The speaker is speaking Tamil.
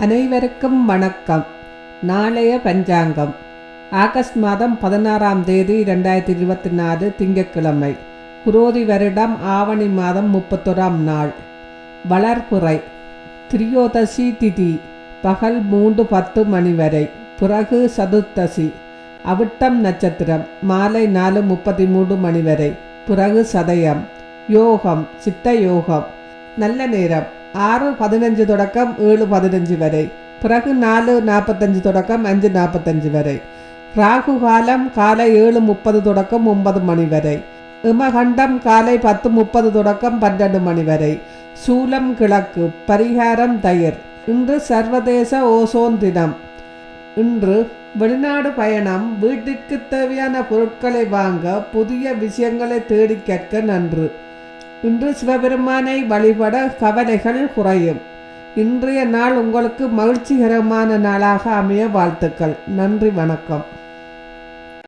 அனைவருக்கும் வணக்கம். நாளைய பஞ்சாங்கம். ஆகஸ்ட் மாதம் பதினாறாம் தேதி ரெண்டாயிரத்தி இருபத்தி நாலு திங்கட்கிழமை. குரோதி வருடம் ஆவணி மாதம் முப்பத்தொராம் நாள். வளர்புறை திரியோதசி திதி. பகல் மூன்று பத்து மணி வரை. பிறகு சதுர்த்தசி. அவிட்டம் நட்சத்திரம். மாலை நாலு முப்பத்தி மூன்று மணி வரை. பிறகு சதயம். யோகம். சித்த யோகம். நல்ல நேரம். ஆறு பதினஞ்சு தொடக்கம் ஏழு பதினஞ்சு வரை பிறகு நாலு நாற்பத்தஞ்சு தொடக்கம் அஞ்சு நாற்பத்தஞ்சு வரை ராகு காலம் காலை ஏழு முப்பது தொடக்கம் ஒன்பது மணி வரை இமகண்டம் காலை பத்து முப்பது தொடக்கம் பன்னெண்டு மணி வரை சூலம் கிழக்கு பரிகாரம் தயிர் இன்று சர்வதேச ஓசோன் தினம் இன்று வெளிநாடு பயணம் வீட்டிற்கு தேவையான பொருட்களை வாங்க புதிய விஷயங்களை தேடி கேட்க நன்று இன்று சிவபெருமானை வழிபட கவலைகள் குறையும். இன்றைய நாள் உங்களுக்கு மகிழ்ச்சிகரமான நாளாக அமைய வாழ்த்துக்கள். நன்றி வணக்கம்.